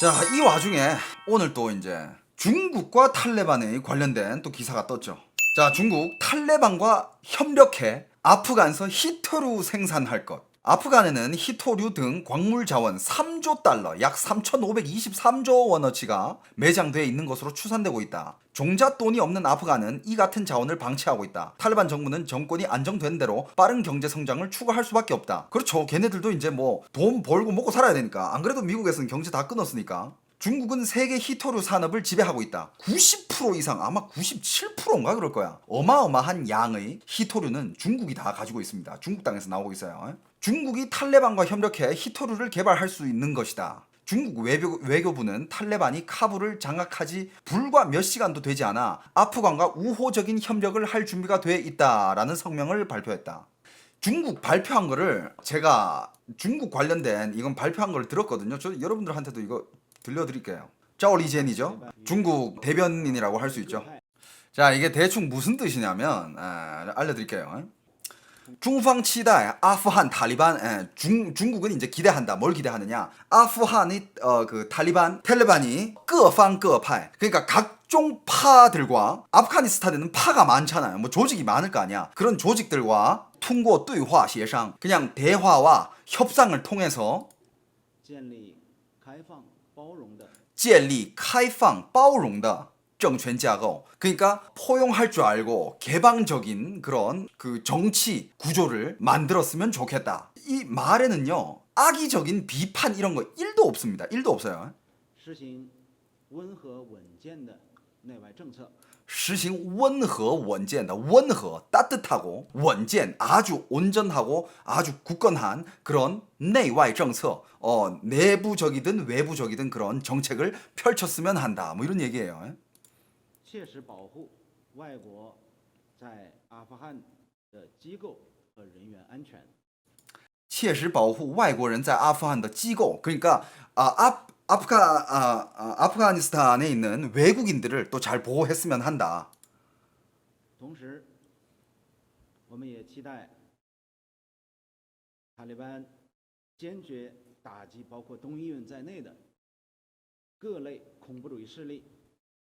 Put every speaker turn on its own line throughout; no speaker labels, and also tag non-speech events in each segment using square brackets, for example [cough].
자, 이 와중에 오늘 또 이제 중국과 탈레반의 관련된 또 기사가 떴죠. 자, 중국 탈레반과 협력해 아프간에서 히토류 생산할 것. 아프간에는 히토류 등 광물 자원 3조 달러, 약 3,523조 원어치가 매장돼 있는 것으로 추산되고 있다. 종잣돈이 없는 아프간은 이 같은 자원을 방치하고 있다. 탈레반 정부는 정권이 안정된 대로 빠른 경제 성장을 추구할 수밖에 없다. 그렇죠. 걔네들도 이제 뭐 돈 벌고 먹고 살아야 되니까. 안 그래도 미국에서는 경제 다 끊었으니까. 중국은 세계 히토류 산업을 지배하고 있다. 90% 이상 아마 97%인가 그럴 거야. 어마어마한 양의 히토류는 중국이 다 가지고 있습니다. 중국 땅에서 나오고 있어요. 중국이 탈레반과 협력해 히토류를 개발할 수 있는 것이다. 중국 외교, 외교부는 탈레반이 카불을 장악하지 불과 몇 시간도 되지 않아 아프간과 우호적인 협력을 할 준비가 돼 있다라는 성명을 발표했다. 중국 발표한 거를 제가 중국 관련된 이건 발표한 걸 들었거든요. 저 여러분들한테도 이거 들려드릴게요. 짜오리젠이죠. 중국 대변인이라고 할 수 있죠. 자, 이게 대충 무슨 뜻이냐면 아, 알려드릴게요. 중方 期待 아프한 탈리반 에, 중 중국은 이제 기대한다. 뭘 기대하느냐? 아프한이 어 그 탈리반 탈레반이 各方各派 그러니까 각종 파들과 아프가니스탄에는 파가 많잖아요. 뭐 조직이 많을 거 아니야. 그런 조직들과 통고 对话协商 그냥 대화와 협상을 통해서
建立开放包容的
建立开放包容的政权架构. 그러니까 포용할 줄 알고 개방적인 그런 그 정치 구조를 만들었으면 좋겠다. 이 말에는요. 악의적인 비판 이런 거 1도 없습니다. 1도 없어요.
实行温和稳健的内外政策，
实行温和稳健的温和 따뜻하고 稳健 아주 온전하고 아주 굳건한 그런 내외 정策어 내부적이든 외부적이든 그런 정책을 펼쳤으면 한다. 뭐 이런 얘기예요.
切实保护外国在阿富汗的机构和人员安全。
切实保护外国人在阿富汗的机构 그러니까 아, 아, 아프가 아, 아, 아프가니스탄에 있는 외국인들을 또 잘 보호했으면 한다.
同时，我们也期待塔利班坚决打击包括东伊运在内的各类恐怖主义势力，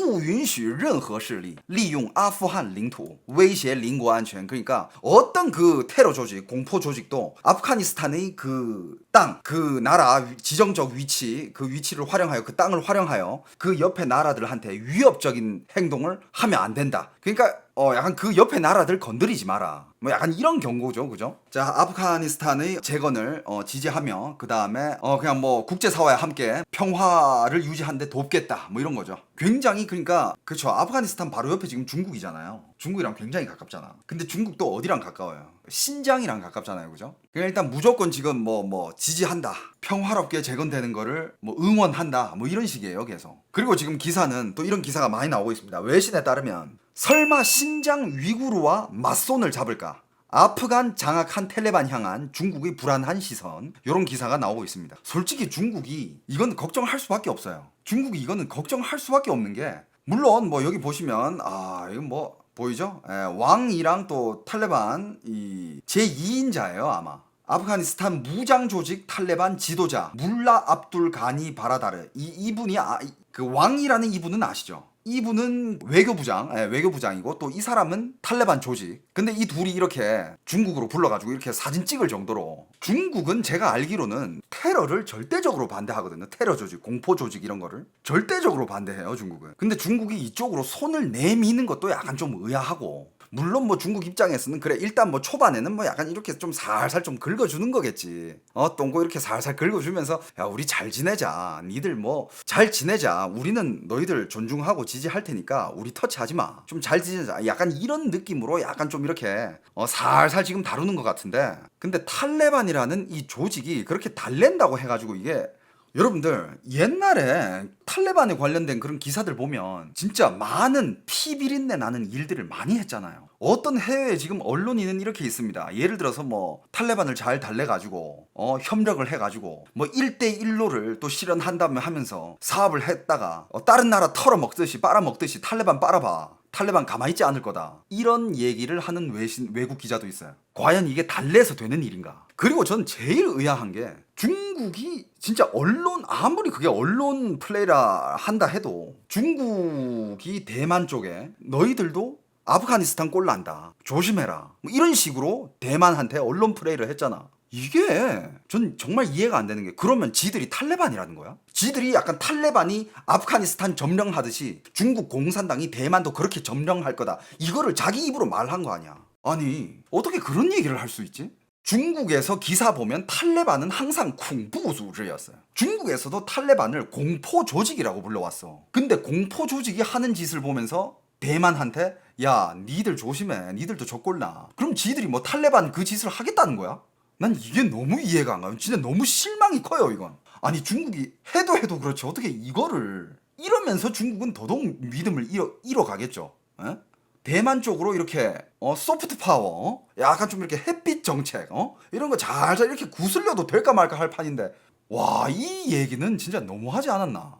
不允许任何势力利用阿富汗领土威胁邻国安全. 그러니까 어떤 그 테러 조직, 공포 조직도 아프가니스탄의 그 땅, 그 나라 위- 지정적 위치, 그 위치를 활용하여 그 땅을 활용하여 그 옆에 나라들한테 위협적인 행동을 하면 안 된다. 그러니까 어 약간 그 옆에 나라들 건드리지 마라. 뭐 약간 이런 경고죠, 그죠? 자, 아프가니스탄의 재건을 어, 지지하며 그 다음에 어 그냥 뭐 국제 사회와 함께 평화를 유지하는데 돕겠다, 뭐 이런 거죠. 굉장히 그러니까 그렇죠. 아프가니스탄 바로 옆에 지금 중국이잖아요. 중국이랑 굉장히 가깝잖아. 근데 중국도 어디랑 가까워요? 신장이랑 가깝잖아요, 그죠? 그냥 일단 무조건 지금 뭐뭐 지지한다, 평화롭게 재건되는 거를 뭐 응원한다, 뭐 이런 식이에요, 계속. 그리고 지금 기사는 또 이런 기사가 많이 나오고 있습니다. 외신에 따르면 설마 신장 위구르와 맞손을 잡을까? 아프간 장악한 텔레반 향한 중국의 불안한 시선 이런 기사가 나오고 있습니다. 솔직히 중국이 이건 걱정할 수밖에 없어요. 중국이 이거는 걱정할 수밖에 없는 게 물론 뭐 여기 보시면 아 이건 뭐 보이죠? 예, 왕이랑 또 탈레반 이 제2인자예요 아마. 아프가니스탄 무장 조직 탈레반 지도자 물라 압둘 가니 바라다르 이 이분이 아, 이- 그 왕이라는 이분은 아시죠? 이분은 외교부장, 예, 외교부장이고 또 이 사람은 탈레반 조직. 근데 이 둘이 이렇게 중국으로 불러가지고 이렇게 사진 찍을 정도로 중국은 제가 알기로는 테러를 절대적으로 반대하거든요. 테러 조직, 공포 조직 이런 거를 절대적으로 반대해요. 중국은. 근데 중국이 이쪽으로 손을 내미는 것도 약간 좀 의아하고 물론 뭐 중국 입장에서는 그래 일단 뭐 초반에는 뭐 약간 이렇게 좀 살살 좀 긁어주는 거겠지. 어 똥고 이렇게 살살 긁어주면서 야 우리 잘 지내자. 니들 뭐 잘 지내자. 우리는 너희들 존중하고 지지할 테니까 우리 터치하지 마 좀 잘 지내자. 약간 이런 느낌으로 약간 좀 이렇게 어 살살 지금 다루는 것 같은데. 근데 탈레반이라는 이 조직이 그렇게 달랜다고 해가지고 이게 여러분들 옛날에 탈레반에 관련된 그런 기사들 보면 진짜 많은 피비린내 나는 일들을 많이 했잖아요. 어떤 해외에 지금 언론인은 이렇게 있습니다. 예를 들어서 뭐 탈레반을 잘 달래가지고 어, 협력을 해가지고 뭐 1대1로를 또 실현한다며 하면서 사업을 했다가 어, 다른 나라 털어먹듯이 빨아먹듯이 탈레반 빨아봐. 탈레반 가만히 있지 않을 거다. 이런 얘기를 하는 외신, 외국 기자도 있어요. 과연 이게 달래서 되는 일인가? 그리고 전 제일 의아한 게 중국이 진짜 언론 아무리 그게 언론 플레이라 한다 해도 중국이 대만 쪽에 너희들도 아프가니스탄 꼴 난다. 조심해라. 뭐 이런 식으로 대만한테 언론 플레이를 했잖아. 이게 전 정말 이해가 안 되는 게 그러면 지들이 탈레반이라는 거야? 지들이 약간 탈레반이 아프가니스탄 점령하듯이 중국 공산당이 대만도 그렇게 점령할 거다. 이거를 자기 입으로 말한 거 아니야. 아니 어떻게 그런 얘기를 할 수 있지? 중국에서 기사 보면 탈레반은 항상 쿵부우즈였어요. 중국에서도 탈레반을 공포 조직이라고 불러왔어. 근데 공포 조직이 하는 짓을 보면서 대만한테 야 니들 조심해 니들도 저꼴나 그럼 지들이 뭐 탈레반 그 짓을 하겠다는 거야? 난 이게 너무 이해가 안 가요 진짜 너무 실망이 커요 이건 아니 중국이 해도 해도 그렇지 어떻게 이거를 이러면서 중국은 더더욱 믿음을 잃어, 잃어가겠죠 에? 대만 쪽으로 이렇게 어 소프트 파워 어? 약간 좀 이렇게 햇빛 정책 어 이런 거 잘잘 이렇게 구슬려도 될까 말까 할 판인데 와 이 얘기는 진짜 너무하지 않았나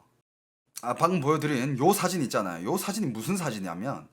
아, 방금 보여드린 요 사진 있잖아요. 요 사진이 무슨 사진이냐면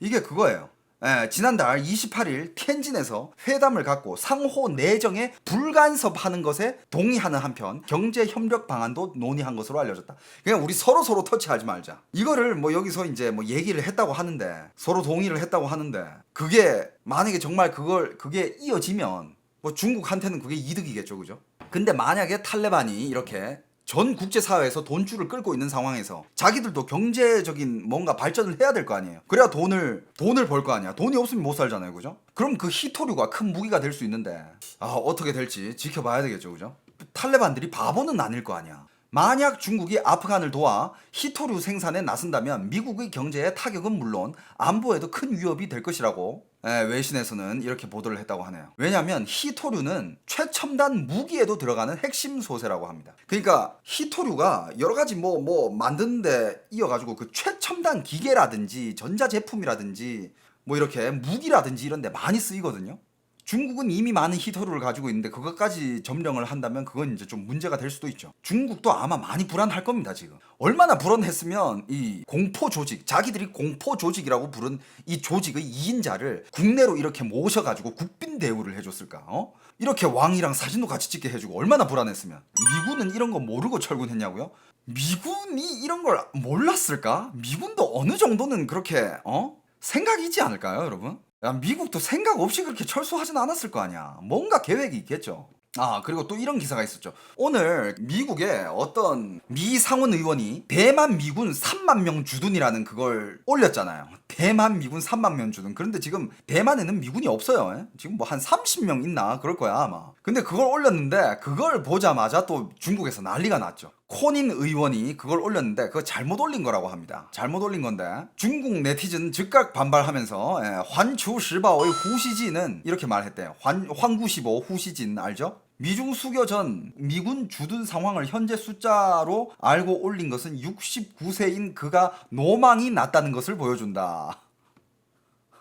이게 그거예요. 예, 지난달 28일 텐진에서 회담을 갖고 상호 내정에 불간섭하는 것에 동의하는 한편 경제 협력 방안도 논의한 것으로 알려졌다. 그냥 우리 서로 서로 터치하지 말자. 이거를 뭐 여기서 이제 뭐 얘기를 했다고 하는데 서로 동의를 했다고 하는데 그게 만약에 정말 그걸 그게 이어지면 뭐 중국한테는 그게 이득이겠죠, 그죠? 근데 만약에 탈레반이 이렇게 전 국제사회에서 돈줄을 끌고 있는 상황에서 자기들도 경제적인 뭔가 발전을 해야 될 거 아니에요. 그래야 돈을 돈을 벌 거 아니야. 돈이 없으면 못 살잖아요, 그죠? 그럼 그 히토류가 큰 무기가 될 수 있는데 아 어떻게 될지 지켜봐야 되겠죠, 그죠? 탈레반들이 바보는 아닐 거 아니야. 만약 중국이 아프간을 도와 히토류 생산에 나선다면 미국의 경제에 타격은 물론 안보에도 큰 위협이 될 것이라고 예, 외신에서는 이렇게 보도를 했다고 하네요. 왜냐하면 히토류는 최첨단 무기에도 들어가는 핵심 소재라고 합니다. 그러니까 히토류가 여러 가지 뭐뭐 만드는데 이어가지고 그 최첨단 기계라든지 전자 제품이라든지 뭐 이렇게 무기라든지 이런 데 많이 쓰이거든요. 중국은 이미 많은 히토류를 가지고 있는데 그것까지 점령을 한다면 그건 이제 좀 문제가 될 수도 있죠. 중국도 아마 많이 불안할 겁니다, 지금. 얼마나 불안했으면 이 공포 조직, 자기들이 공포 조직이라고 부른 이 조직의 2인자를 국내로 이렇게 모셔가지고 국빈 대우를 해줬을까, 어? 이렇게 왕이랑 사진도 같이 찍게 해주고 얼마나 불안했으면. 미군은 이런 거 모르고 철군했냐고요? 미군이 이런 걸 몰랐을까? 미군도 어느 정도는 그렇게, 어? 생각이지 않을까요, 여러분? 야, 미국도 생각 없이 그렇게 철수하진 않았을 거 아니야. 뭔가 계획이 있겠죠. 아, 그리고 또 이런 기사가 있었죠. 오늘 미국의 어떤 미 상원 의원이 대만 미군 3만 명 주둔이라는 그걸 올렸잖아요. 대만 미군 3만 명 주둔. 그런데 지금 대만에는 미군이 없어요. 예? 지금 뭐 한 30명 있나? 그럴 거야, 아마. 근데 그걸 올렸는데 그걸 보자마자 또 중국에서 난리가 났죠. 코닌 의원이 그걸 올렸는데 그거 잘못 올린 거라고 합니다. 잘못 올린 건데 중국 네티즌 즉각 반발하면서 예, 환추시바오의 후시진은 이렇게 말했대요. 환 환구시보 후시진 알죠? 미중 수교 전 미군 주둔 상황을 현재 숫자로 알고 올린 것은 69세인 그가 노망이 났다는 것을 보여준다.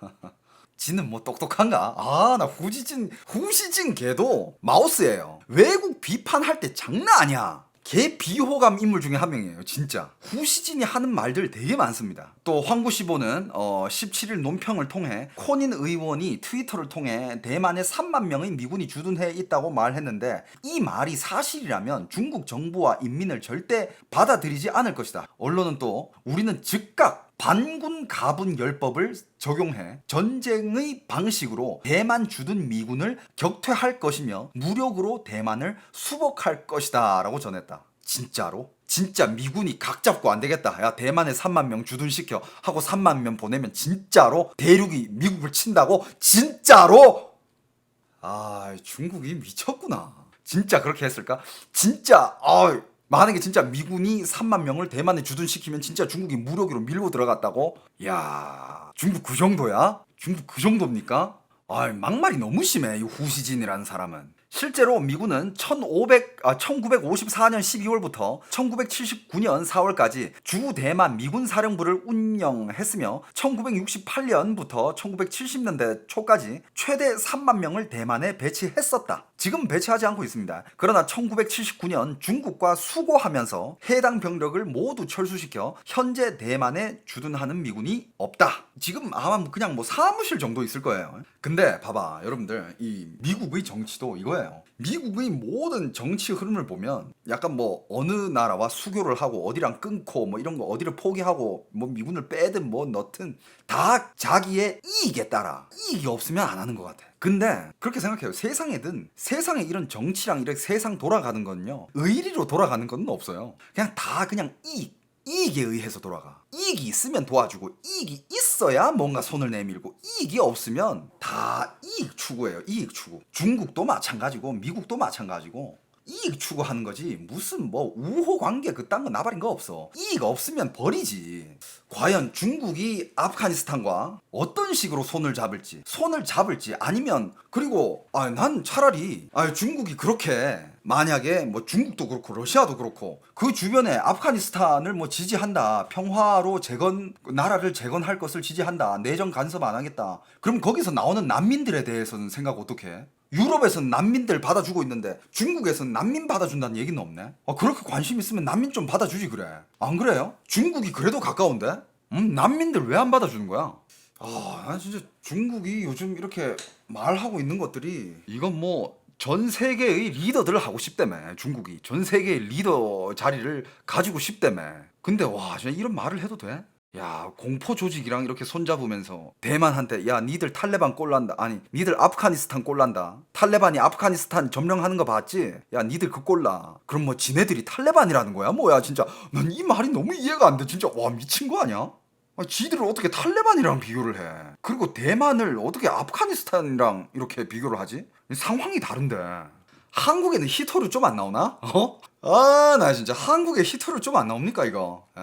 [laughs] 지는 뭐 똑똑한가? 아, 나 후지진, 후시진 걔도 마우스예요. 외국 비판할 때 장난 아니야. 걔 비호감 인물 중에 한 명이에요, 진짜. 후시진이 하는 말들 되게 많습니다. 또 황구시보는 어, 17일 논평을 통해 코닌 의원이 트위터를 통해 대만에 3만 명의 미군이 주둔해 있다고 말했는데 이 말이 사실이라면 중국 정부와 인민을 절대 받아들이지 않을 것이다. 언론은 또 우리는 즉각 반군 가분 열법을 적용해 전쟁의 방식으로 대만 주둔 미군을 격퇴할 것이며 무력으로 대만을 수복할 것이다 라고 전했다. 진짜로? 진짜 미군이 각 잡고 안 되겠다. 야 대만에 3만 명 주둔시켜 하고 3만 명 보내면 진짜로 대륙이 미국을 친다고? 진짜로? 아 중국이 미쳤구나. 진짜 그렇게 했을까? 진짜 아 만약에 진짜 미군이 3만 명을 대만에 주둔시키면 진짜 중국이 무력으로 밀고 들어갔다고? 야 중국 그 정도야? 중국 그 정도입니까? 아 막말이 너무 심해 이 후시진이라는 사람은 실제로 미군은 1500, 아, 1954년 12월부터 1979년 4월까지 주 대만 미군 사령부를 운영했으며 1968년부터 1970년대 초까지 최대 3만 명을 대만에 배치했었다. 지금 배치하지 않고 있습니다. 그러나 1979년 중국과 수고하면서 해당 병력을 모두 철수시켜 현재 대만에 주둔하는 미군이 없다. 지금 아마 그냥 뭐 사무실 정도 있을 거예요. 근데 봐봐 여러분들 이 미국의 정치도 이거예요. 미국의 모든 정치 흐름을 보면 약간 뭐 어느 나라와 수교를 하고 어디랑 끊고 뭐 이런 거 어디를 포기하고 뭐 미군을 빼든 뭐 넣든 다 자기의 이익에 따라 이익이 없으면 안 하는 것 같아. 근데 그렇게 생각해요. 세상에든 세상에 이런 정치랑 이렇게 세상 돌아가는 건요 의리로 돌아가는 건 없어요. 그냥 다 그냥 이익 이익에 의해서 돌아가. 이익이 있으면 도와주고 이익이 있어야 뭔가 손을 내밀고 이익이 없으면 다 이익 추구예요. 이익 추구. 중국도 마찬가지고 미국도 마찬가지고 이익 추구하는 거지 무슨 뭐 우호 관계 그딴 거 나발인 거 없어. 이익 없으면 버리지. 과연 중국이 아프가니스탄과 어떤 식으로 손을 잡을지 손을 잡을지 아니면 그리고 아 난 차라리 아 중국이 그렇게 만약에 뭐 중국도 그렇고 러시아도 그렇고 그 주변에 아프가니스탄을 뭐 지지한다 평화로 재건 나라를 재건할 것을 지지한다 내정 간섭 안 하겠다 그럼 거기서 나오는 난민들에 대해서는 생각 어떻게 해? 유럽에서는 난민들 받아주고 있는데 중국에서는 난민 받아준다는 얘기는 없네. 아, 그렇게 관심 있으면 난민 좀 받아주지 그래. 안 그래요? 중국이 그래도 가까운데? 음, 난민들 왜 안 받아주는 거야? 아, 난 진짜 중국이 요즘 이렇게 말하고 있는 것들이 이건 뭐 전 세계의 리더들을 하고 싶다며 중국이 전 세계의 리더 자리를 가지고 싶다며 근데 와 진짜 이런 말을 해도 돼? 야 공포 조직이랑 이렇게 손잡으면서 대만한테 야 니들 탈레반 꼴난다. 아니 니들 아프가니스탄 꼴난다. 탈레반이 아프가니스탄 점령하는 거 봤지? 야 니들 그 꼴나 그럼 뭐 지네들이 탈레반이라는 거야? 뭐야 진짜. 난 이 말이 너무 이해가 안 돼. 진짜. 와 미친 거 아니야? 아, 지들을 어떻게 탈레반이랑 비교를 해? 그리고 대만을 어떻게 아프가니스탄이랑 이렇게 비교를 하지? 상황이 다른데. 한국에는 히토류 좀 안 나오나? 어? 아, 나 진짜 한국에 히토류 좀 안 나옵니까, 이거? 에?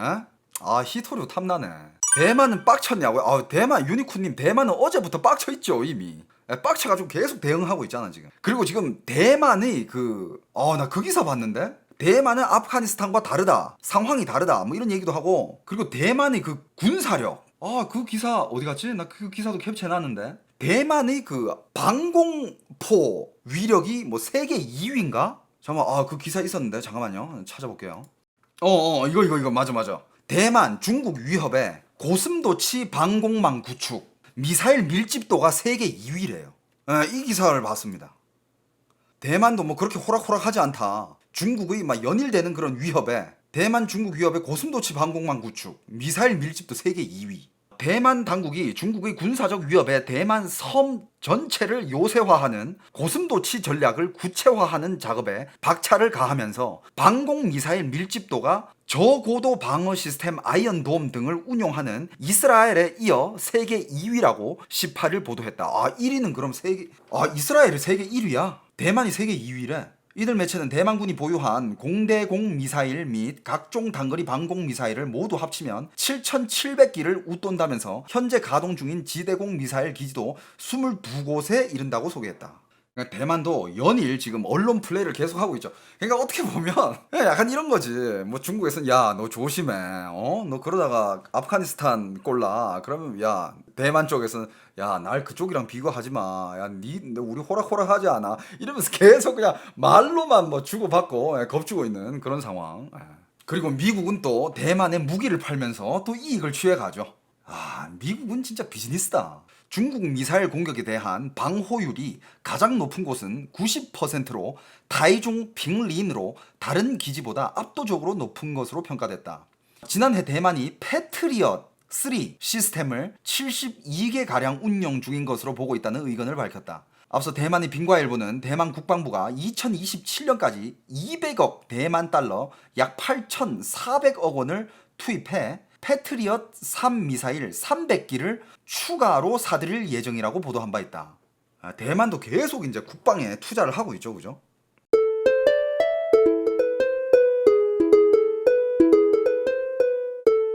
아, 히토류 탐나네. 대만은 빡쳤냐고요? 아, 대만, 유니콘님, 대만은 어제부터 빡쳐 있죠, 이미. 에, 빡쳐가지고 계속 대응하고 있잖아, 지금. 그리고 지금 대만의 그, 어, 나그 기사 봤는데? 대만은 아프가니스탄과 다르다. 상황이 다르다. 뭐 이런 얘기도 하고. 그리고 대만의 그 군사력. 아, 그 기사 어디 갔지? 나 그 기사도 캡처해놨는데. 대만의 그 방공포 위력이 뭐 세계 2위인가? 잠깐만, 아, 그 기사 있었는데. 잠깐만요. 찾아볼게요. 어, 어, 이거, 이거, 이거, 맞아, 맞아. 대만, 중국 위협에 고슴도치 방공망 구축, 미사일 밀집도가 세계 2위래요. 이 기사를 봤습니다. 대만도 뭐 그렇게 호락호락하지 않다. 중국의 막 연일되는 그런 위협에 대만 중국 위협에 고슴도치 방공망 구축, 미사일 밀집도 세계 2위. 대만 당국이 중국의 군사적 위협에 대만 섬 전체를 요새화하는 고슴도치 전략을 구체화하는 작업에 박차를 가하면서 방공 미사일 밀집도가 저고도 방어 시스템 아이언돔 등을 운용하는 이스라엘에 이어 세계 2위라고 18일 보도했다. 아, 1위는 그럼 세계 아, 이스라엘이 세계 1위야? 대만이 세계 2위래. 이들 매체는 대만군이 보유한 공대공 미사일 및 각종 단거리 방공 미사일을 모두 합치면 7,700기를 웃돈다면서 현재 가동 중인 지대공 미사일 기지도 22곳에 이른다고 소개했다. 그러니까 대만도 연일 지금 언론 플레이를 계속하고 있죠. 그러니까 어떻게 보면 [laughs] 약간 이런 거지. 뭐 중국에서는 야 너 조심해. 어? 너 그러다가 아프가니스탄 꼴라. 그러면 야 대만 쪽에서는 야 날 그쪽이랑 비교하지 마. 야니 우리 호락호락하지 않아. 이러면서 계속 그냥 말로만 뭐 주고받고 예, 겁주고 있는 그런 상황. 예. 그리고 미국은 또 대만에 무기를 팔면서 또 이익을 취해 가죠. 아, 미국은 진짜 비즈니스다. 중국 미사일 공격에 대한 방호율이 가장 높은 곳은 90%로 타이중 빙린으로 다른 기지보다 압도적으로 높은 것으로 평가됐다. 지난해 대만이 패트리엇 3 시스템을 72개 가량 운영 중인 것으로 보고 있다는 의견을 밝혔다. 앞서 대만의 빙과일보는 대만 국방부가 2027년까지 200억 대만 달러 약 8,400억 원을 투입해 패트리엇 3 미사일 300기를 추가로 사들일 예정이라고 보도한 바 있다. 아, 대만도 계속 이제 국방에 투자를 하고 있죠, 그죠?